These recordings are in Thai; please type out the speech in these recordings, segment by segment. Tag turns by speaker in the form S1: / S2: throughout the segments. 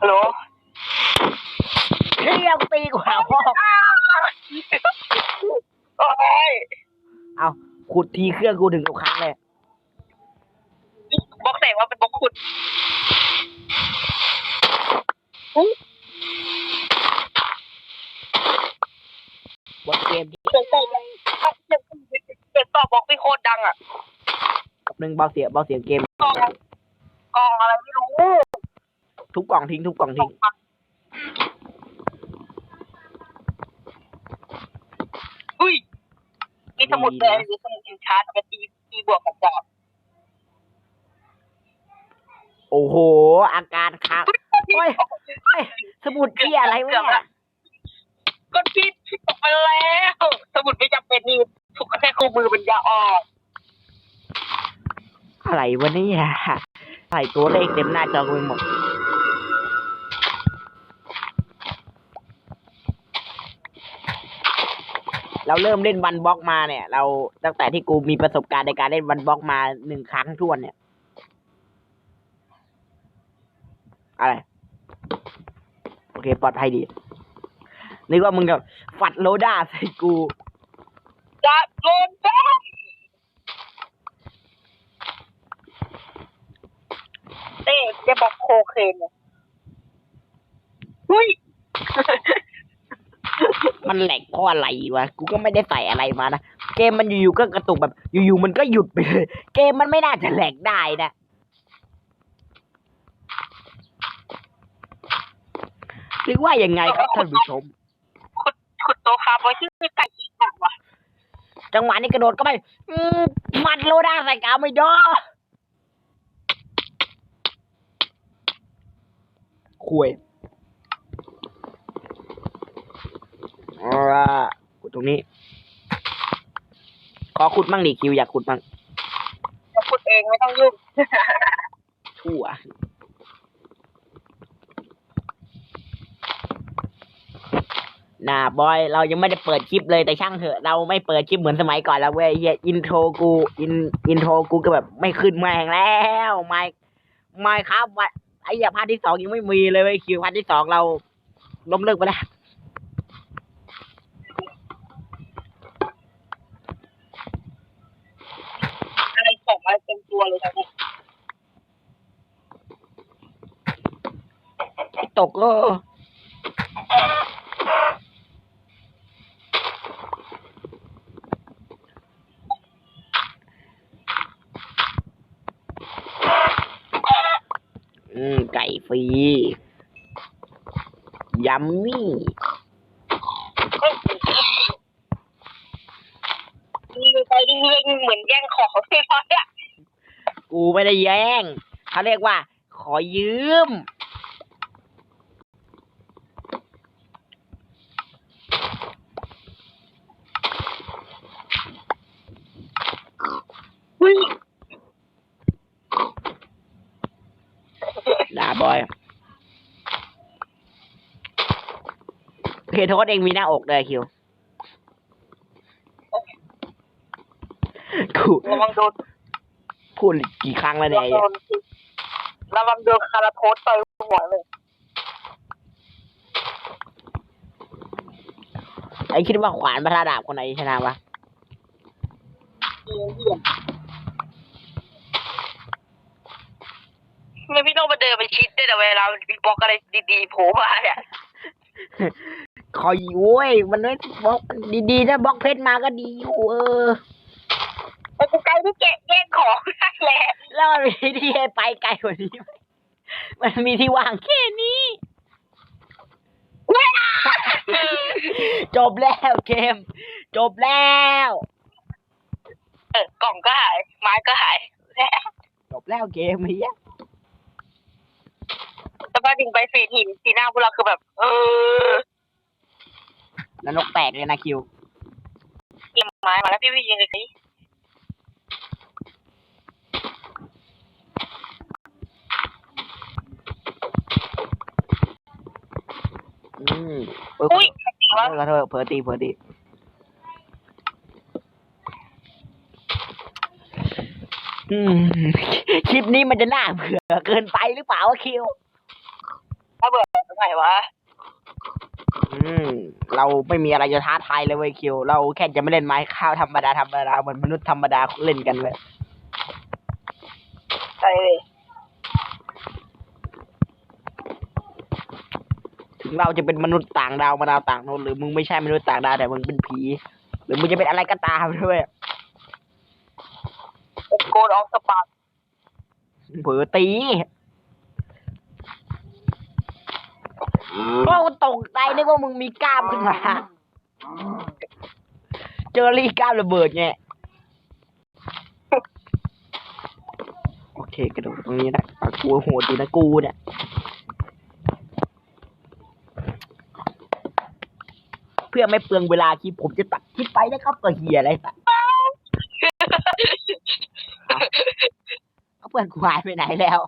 S1: ฮัลโหล
S2: เรียกตีกว่าพ่อ
S1: โอ้ย
S2: เอาขุดทีเครื่องกูถึงทุกครั้งเลย
S1: บล็อกแสงว่าเป็นบล็อกขุด
S2: บนเกมที่
S1: เสียงต่อเสียงต่อบล็อกที่โคตรดังอะ
S2: หนึ่งเบาเสียงเบาเสียงเกม
S1: กล่องกล่องอะไรไม่รู้
S2: ทุกกล่องทิ้งทุกกล่องทิ้ง
S1: อุ้ย มีสมุดแดงหรือสมุดอินชาร์ตกับตีตีบวกกับจอบ
S2: โอ้โห อาการค้างโอ้ยเฮ้ยสมุดที่อะไรวะเนี่ย
S1: ก็พิดพิดออกไปแล้ว สมุดไม่จำเป็นนี่ถูกแค่คู่มือมันยาออก
S2: อะไรวะเนี่ยใส่ตัวเลขเต็มหน้าจอกูไปหมด เราเริ่มเล่นวันบล็อกมาเนี่ย เราตั้งแต่ที่กูมีประสบการณ์ในการเล่นวันบล็อกมาหนึ่งครั้งทวนเนี่ย อะไร โอเค ปลอดภัยดีนึกว่ามึงแบบฝัดโลด้าใส่กู
S1: จะโดนได้าเต้จะบอกโคเคนเนี่ยอุ้ย
S2: มันแหลกเพราะอะไรวะ กูก็ไม่ได้ใส่อะไรมานะ เกมมันอยู่ๆก็กระตุกแบบ อยู่ๆมันก็หยุดไปเลย เกมมันไม่น่าจะแหลกได้นะ หรือว่ายังไงครับท่านผู้ชม
S1: ขุดขุดโตคาร์บอยชื่อไก่อีกอะวะ
S2: จังหวะนี้กระโดดก็ไปอืมมัดโลด้าใส่กาวไม่ดอคุย เอาล่ะขุดตรงนี้ ขอขุดมั่งดิคิวอยากขุดมั่ง
S1: จะขุดเองไม่ต้องยุ่ง
S2: ชั่วน่าบอย เรายังไม่ได้เปิดคลิปเลยแต่ช่างเถอะ เราไม่เปิดคลิปเหมือนสมัยก่อนแล้วเว้ยเฮียอินโทรกูอินอินโทรกูก็แบบไม่ขึ้นแม่งแล้วไม่ไม่ครับวะไอ้เหี้ยพาร์ทที่สองยังไม่มีเลยเว้ยคิวพาร์ทที่สองเราล้มเลิกไปแล้ว
S1: อะไรของอะไรเต็มตัวเลยนะเนี่ย
S2: ตกเอออืมไก่ฟรียัมมี่
S1: ไปเรื่อยๆเหมือนแย่งของเลยอะ
S2: กู ไม่ได้แย่งเขาเรียกว่า ขอยืม ด่าบอยเคโทษเองมีหน้าอกเลยคิว กู
S1: ระวังโดน
S2: พูดกี่ครั้งแล้ว
S1: ระ
S2: เนี่ย
S1: วังโดนระวังโดนคาราโพสต่อยหัวเลย
S2: ไอ้คิดว่าขวานประธาดาบคนไหนชนะวะ
S1: ไม่พี่ต้องมาเดินไปชิดด้วยนะเวลามีบล็อกอะไรดีๆโผล่มาเนี่ย
S2: คอยโว้ยมันไม่บล็อกดีๆถ้าบล็อกเพชรมาก็ดีอยู่เออ
S1: ไอ้ กูไกลที่เกะแย่งของได้แหละ
S2: แล้วมันมีที่ให้ไปไกลกว่านี้ไหมมันมีที่ว่างแค่นี้ จบแล้วเกม จบแล้ว
S1: เออกล่องก็หาย ไม้ก็หาย
S2: จบแล้วเกมเฮีย
S1: แต่พอถึงไปฟีดหินสีหน้าพวกเราคือแบบ เออ
S2: แล้วนกแตกเลยนะคิว
S1: เก็บไม้มาแล้วพี่พี่ยิงเลย
S2: อืมเออ
S1: อุ้ย
S2: ขอโทษขอโทษเผลอตีเผลอตีอืม คลิปนี้มันจะน่าเบื่อเกินไปหรือเปล่าวะคิว
S1: ถ้าเบื่อตรงไหนวะ
S2: อืม เราไม่มีอะไรจะท้าทายเลยเว้ยคิว เราแค่จะไม่เล่นไม้ข้าวธรรมดาธรรมดาเหมือนมนุษย์ธรรมดาเล่นกันเลย
S1: ใช่เลย
S2: ถึงเราจะเป็นมนุษย์ต่างดาวมาดาวต่างโนนหรือมึงไม่ใช่มนุษย์ต่างดาวแต่มึงเป็นผี หรือมึงจะเป็นอะไรก็ตามด้วย
S1: โกดออฟสปาร์
S2: เผลอตีก็ตกใจนึกว่ามึงมีกล้ามขึ้นมา เจอรี่กล้ามระเบิดไงโอเคกระโดดตรงนี้นะปากกูโหดดีนะกูเนี่ย เพื่อไม่เปลืองเวลาคลิปผมจะตัดคลิปไปนะครับก็เฮียอะไรตัดเอาเพื่อนกูหายไปไหนแล้ว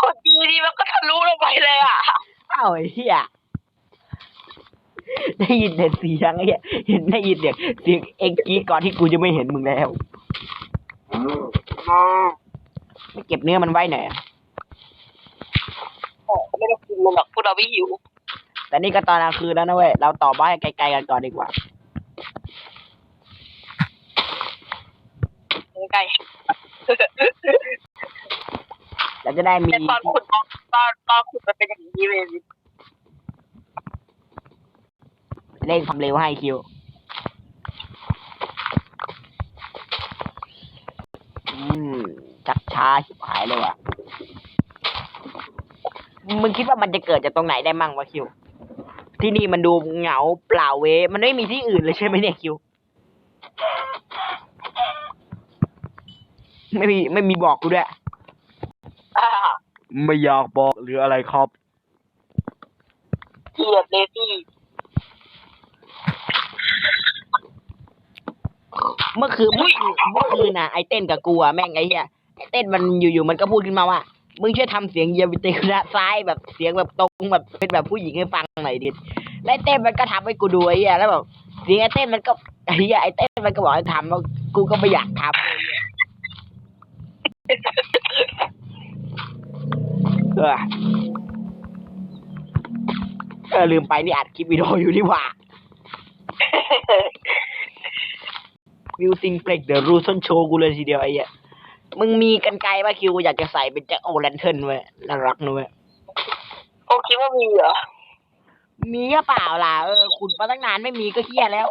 S1: คนดีดีมันก็ทะลุลงไปเลยอะ
S2: เอ้าไอ้เหี้ยได้ยินแต่เสียงไอ้เหี้ยเห็นได้ยินเสียงเสียงเอ็งกรีดก่อนที่กูจะไม่เห็นมึงแล้วไม่เก็บเนื้อมันไว้หน่อยอะ
S1: ไม่ต้องกินมันหรอกพวกเราไม่หิว
S2: แต่นี่ก็ตอนกลางคืนแล้วนะเว้ย เราต่อบ้านให้ไกลๆกันก่อนดีกว่า
S1: ไก่
S2: เราจะได้มี
S1: แต่ตอนขุดตอนตอนตอนขุดมันเป็นอย่างนี้เลย
S2: เร่งความเร็วให้คิวอืมจักช้าชิบหายเลยว่ะ มึงคิดว่ามันจะเกิดจากตรงไหนได้มั่งวะคิว ที่นี่มันดูเหงาเปล่าเว มันไม่มีที่อื่นเลยใช่ไหมเนี่ยคิว ไม่มีไม่มีบอกกูด้วย
S1: อ่า
S2: ไม่อยากบอกหรืออะไรครับ
S1: เกลียดเลซี่
S2: เมื่อคืนเมื่อคืนเมื่อคืนน่ะไอเต้นกับกูอะแม่งไอ้เหี้ยไอเต้นมันอยู่ๆมันก็พูดขึ้นมาว่า มึงช่วยทำเสียงเยียวิเตระซ้ายแบบเสียงแบบตรงแบบเป็นแบบผู้หญิงให้ฟังหน่อยดิแล้วไอเต้นมันก็ทำให้กูดูไอ้เหี้ยแล้วแบบเสียงไอเต้นมันก็ไอ้เหี้ยไอเต้นมันก็บอกให้ทำแล้วกูก็ไม่อยากทำเลยไอ้เออเออลืมไปนี่อัดคลิปวิดีโออยู่นี่หว่า วิวซิงเพล็กเดอะรูซอนโชว์กูเลยทีเดียวไอ้เหี้ย มึงมีกันไกลป่ะคิวอยากจะใส่เป็นแจ็คโอแลนเทิร์นเว้ยน่ารักนะเว้ย
S1: โอคิดว่ามีเหรอ
S2: มีก็เปล่าล่ะเออขุดมาตั้งนานไม่มีก็เฮี้ยแล้ว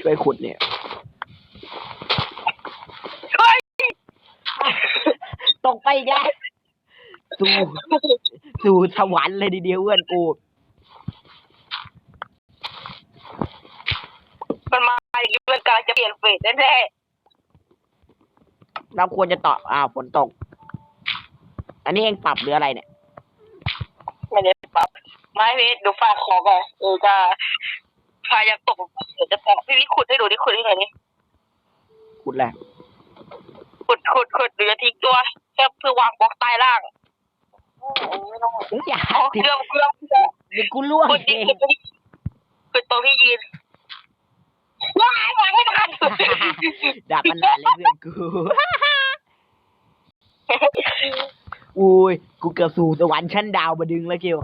S2: ช่วยขุดเนี่ย
S1: เฮ้ย
S2: ตกไปอีกแล้วสู่สู่สวรรค์เลยทีเดียวเพื่อนกู
S1: มันมาอย่างนี้มันกำ ลังจะเปลี่ยนเฟสแน่
S2: เราควรจะต่ออ้าวฝนตก อันนี้เองปรับหรืออะไรเนี่ย
S1: ๆไม่ได้ปรับไม่พี่ดูฝากของก่อนเออจะพายังตกเดี๋ยวจะตกพี่วิขุดให้ดูดิขุดให้หน่อยดิ
S2: ขุดแหละ
S1: ขุดขุดขุดหรือจะทิ้งตัวแค่เพื่อวางบล็อกใต้ล่างโอ้โหไม่ต้อง
S2: มึงอย่า
S1: เอาเครื่องเครื่องเครื่อง
S2: หรือกูล่วง
S1: ขุด
S2: เอ
S1: ดิ
S2: ง
S1: ขุดดิขุดตรงที่ยืนว้าย วางไม่ทัน
S2: ดักมันนานเลยเพื่อนกู อุ้ย กูเกือบสู่สวรรค์ชั้นดาวมาดึงแล้วเกียว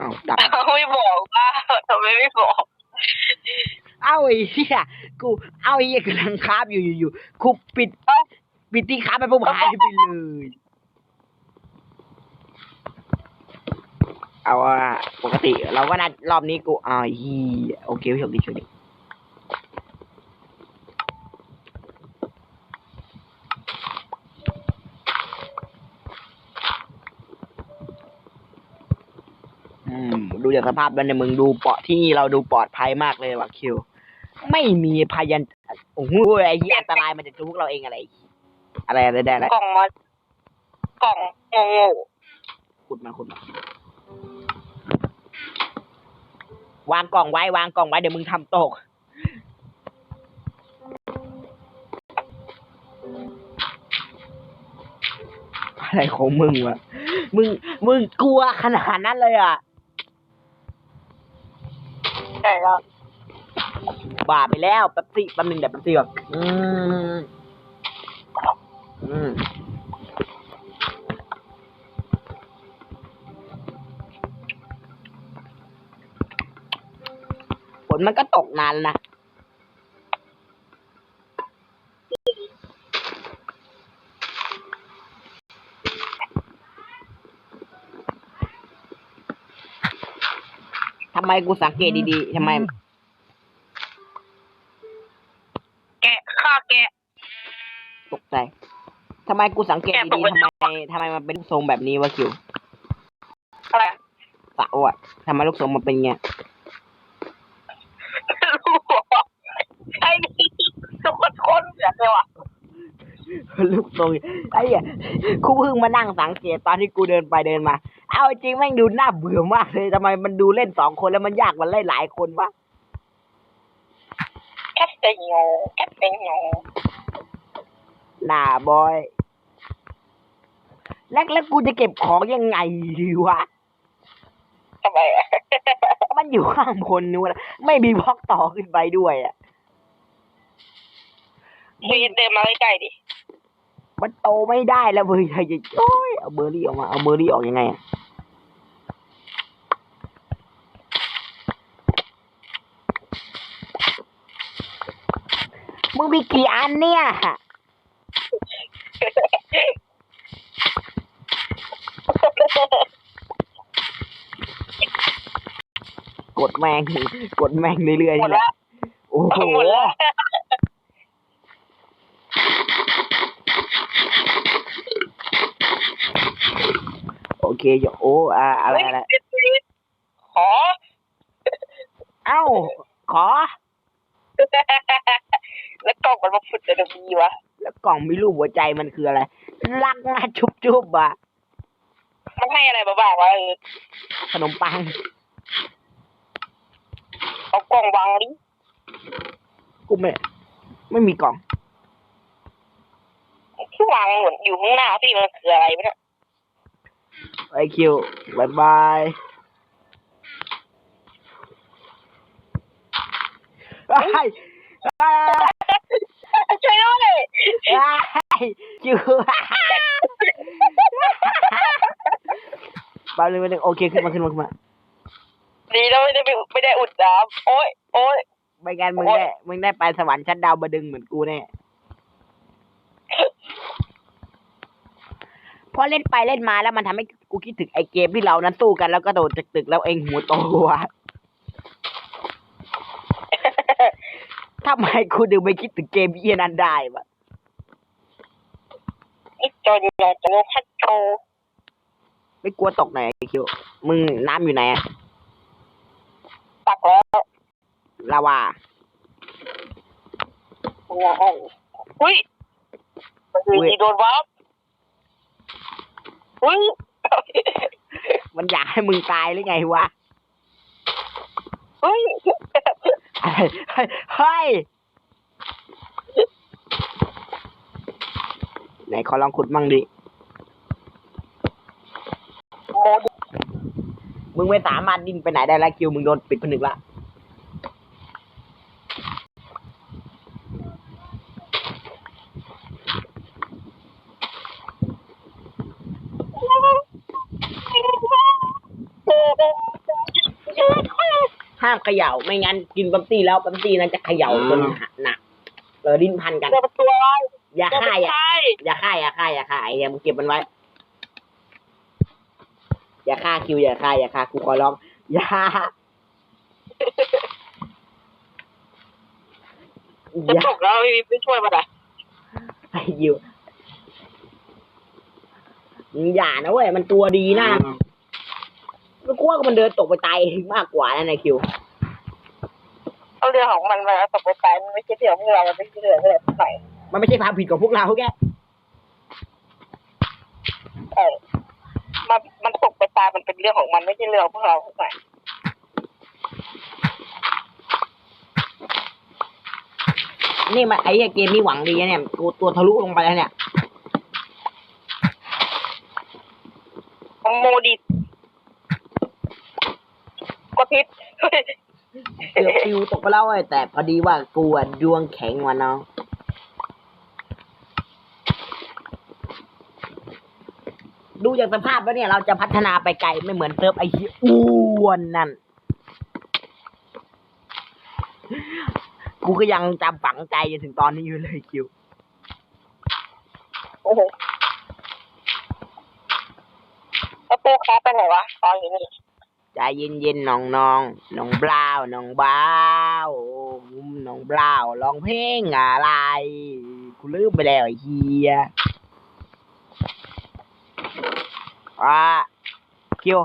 S2: อ้าวดับ
S1: ไม่บอกว่าทำไมไม่บอก
S2: เอ้าไอ้เหี้ยกู เอ้าไอ้เหี้ยกำลังคาบอยู่อยู่อยู่กูปิด ปิดที่คาบไปปุ๊บหายไปเลย เอาอะปกติ เราก็นัดรอบนี้กูอ้าวไอ้เฮีโอเคโชคดีโชคดีอืมดูจากสภาพแล้วเนี่ยมึงดูเปาะที่เราดูปลอดภัยมากเลยว่ะคิว ไม่มีพยันโอ้โหไอ้เหี้ยอันตรายมันจะพวกเราเองอะไร อะไรอะไรได้อะไร
S1: กล่องมากล่องโง่
S2: ขุดมาขุดมา วางกล่องไว้วางกล่องไว้เดี๋ยวมึงทำตก อะไรของมึงวะ มึง มึงกลัวขนาดนั้นเลยอะ
S1: ใช่แล้ว
S2: บ้าไปแล้วแป๊บซี่แป๊บนึงเดี๋ยวแป๊บซี่ก่อนอืมอืม ฝนมันก็ตกนานแล้วนะทำไมกูสังเกตดีๆทำไม
S1: แกะฆ่าแกะ
S2: ตกใจ ทำไมกูสังเกต
S1: แกะตก
S2: ดี
S1: ไป
S2: ๆทำไมทำไมมันเป็นทรงแบบนี้วะคิว
S1: อะไร
S2: สาวอะทำไมลูกทรงมันเป็นเงี้ย
S1: รู้ว่าไอ้นี่ทุกคนคนเหมือนเลยว่ะ
S2: ลูกทรงไอ้เหี้ยกูเพิ่งมานั่งสังเกตตอนที่กูเดินไปเดินมา เอาจริงแม่งดูน่าเบื่อมากเลยทำไมมันดูเล่นสองคนแล้วมันยากกว่าเล่นหลายคนวะ
S1: แคสเตโยแคสเตโย
S2: หน่าบอย แล้วแล้วกูจะเก็บของยังไงดีวะ
S1: ทำไมอะ
S2: มันอยู่ข้างบนนู้นอะไม่มีบล็อกต่อขึ้นไปด้วยอะ
S1: วีนเดินมาใกล้ๆดิ
S2: มันโตไม่ได้แล้วเบอร์ใหญ่จะโอ้ยเอาเบอร์รี่ออกมาเอาเบอร์รี่ออกยังไงอะมึงมีกี่อันเนี่ยกดแมงกดแมงเรื่อย
S1: หม
S2: ๆ
S1: ด
S2: นี่แห
S1: ละ
S2: ละโอ้โห
S1: หมดละ
S2: โอ เคอย่าโอ้อะอะไรอะไร
S1: ขอ
S2: เอ้า ขอ
S1: แล้วกล่องมันมาฝุดจะดีวะ
S2: แล้วกล่องมีรูปหัวใจมันคืออะไร รักนะชุบชุบๆอะ
S1: มันให้อะไรมาบ้างวะเออ
S2: ขนมปัง
S1: เอากล่องวางดิ
S2: กูไม่ ไม่มีกล่อง
S1: ที่วางเหมือนอยู่ข้างหน้าพี่มันคืออะไรวะเนี่ย
S2: ไอคิวบายบายไอ้ไอ้
S1: ช่วยด้วย
S2: ไอ้คิวแป๊บนึงแป๊บนึงโอเคขึ้นมาขึ้นมาขึ้นมา
S1: ดีแล้วไม่ได้ไปไม่ได้อุดน้ำโอ๊ยโอ๊ย
S2: ไม่งั้นมึง
S1: โอ๊ย
S2: ได้มึงได้ไปสวรรค์ชั้นดาวบดึงเหมือนกูแน่พอเล่นไปเล่นมาแล้วมันทำให้ กูคิดถึงไอเกมที่เรานั้นสู้กันแล้วก็โดดจากตึกแล้วเองหัวโตวะทำไมกูดึงไปคิดถึงเกมเยี่ยนั้นได้วะ
S1: นี่จนอยากจะรู้พัดโชว์
S2: ไม่กลัวตกไหนไอคิวมึงน้ำอยู่ไหนอะ
S1: ตักแล้ว
S2: ลาวา
S1: ว้าวอุ้ยอุ้ยโดนวับอุ้ย
S2: มันอยากให้มึงตายหรือไงวะ
S1: อุ้ย
S2: เฮ้ยเฮ้ย เฮ้ย ไหนขอลองขุดมั่งดิ
S1: โมดิ
S2: มึงไม่สามารถดิ้นไปไหนได้แล้วคิวมึงโดนปิดผนึกละ ห้าม เขย่าไม่งั้นกินปั๊มตี้แล้วปั๊มตี้นั้นจะเขย่าจนหนักเออดิ้นพันกัน
S1: เจอประตูอะไร
S2: อย่า
S1: เจอ
S2: ฆ่า
S1: ประ
S2: อย่า
S1: ตู
S2: อย่าฆ่าอย่าฆ่าอย่าฆ่าไอ้เหี้ยมึงเก็บมันไว้ อย่าฆ่าคิวอย่าฆ่าอย่าฆ่ากูขอร้องอย่า
S1: จะ
S2: อย่า
S1: ตกแล้วไม่ช่วยมาได้
S2: ไอ้ยิวมึงอย่านะเว้ยมันตัวดีนะแล้วกูว่ามันเดินตกไปตายเองมากกว่านะนายคิว
S1: เอาเรื่องของมันมาตกไปตายมันไม่ใช่เรื่องของเรามันไม่ใช่เรื่องของเราเท่าไหร่
S2: มันไม่ใช่ความผิดของพวกเราแก
S1: เออมันมันตกไปตายมันเป็นเรื่องของมันไม่ใช่เรื่องของพวกเราเท่าไหร่
S2: นี่มันไอ้เหี้ยเกมนี่หวังดีนะเนี่ยตัวตัวทะลุลงไปแล้วเนี่ย
S1: โมดิก็พิษ
S2: เกือบคิวตกไปแล้วเว้แต่พอดีว่ากูอะดวงแข็งว่ะน้องดูจากสภาพแล้วเนี่ย เราจะพัฒนาไปไกลไม่เหมือนเซิร์ฟไอ้ที่อ้วนนั่น กูก็ยังจำฝังใจจนถึงตอนนี้อยู่เลยคิว
S1: โอ้โหแล้วโปครับไปไหนวะตอนอยู่นี่
S2: ใจเย็นเย็นๆน้องน้องน้องบราวน์น้องบ้าวน้องบราวน์ร้องเพลงอะไรกูลืมไปแล้วไอ้เฮียอ่าคิว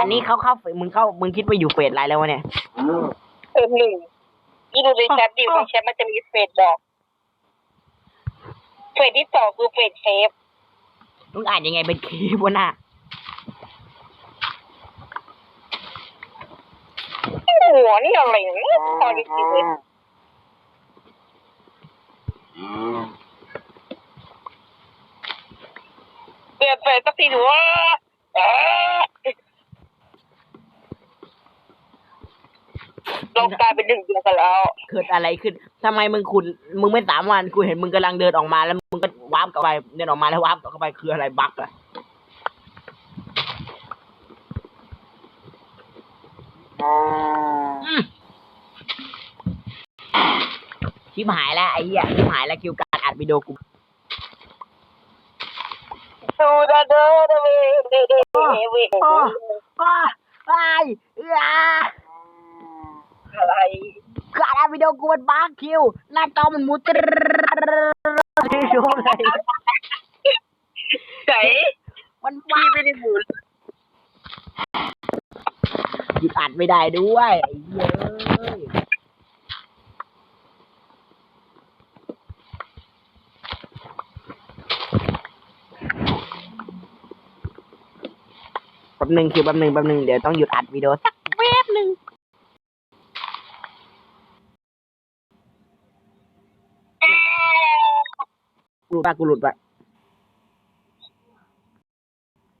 S2: อันนี้เขาเข้าเฟสมึงเข้ามึงคิดว่าอยู่เฟสอะไรแล้ววะเนี่ย
S1: เฟสหนึ่งที่ดูในแชทดิในแชทมันจะมีเฟสบอกเฟสที่สองคือเฟสเชฟ
S2: มึงอ่านยังไงเป็นคลิปวะน่ะ
S1: หัวนี่อะไรเนี่ยตอนนี้จริงเลยเปลี่ยนเฟสสักทีหนูว่าเอ๊ะเรากลายเป็นหนึ่งเดียวกันแล้ว
S2: เกิดอะไรขึ้นทำไมมึงขุดมึงไม่สามวันกูเห็นมึงกำลังเดินออกมาแล้วมึงก็วาร์ปกลับไปเดินออกมาแล้ววาร์ปกลับเข้าไปคืออะไรบั๊กอะอืม ชิบหายแล้วไอ้เหี้ยชิบหายแล้วคิวการอัดวิดีโอกู
S1: ดูดาเดอเดเวเดเดเดเว
S2: อ้ออ้าไอ้เอ้า
S1: อะไร
S2: การอัดวิดีโอกูมันบั๊กคิว หน้าจอมันมุนตรดดูเลย
S1: ไหน
S2: มัน
S1: พี่
S2: บั๊ก
S1: ไม่ได้หมุน
S2: หยุดอัดไม่ได้ด้วยไอ้เหี้ยเอ้ยแป๊บ หนึ่งคิวแป๊บหนึ่งแป๊บหนึ่งเดี๋ยวต้องหยุดอัดวิดีโอสักแป๊บหนึ่งหลุดปะกูหลุดปะ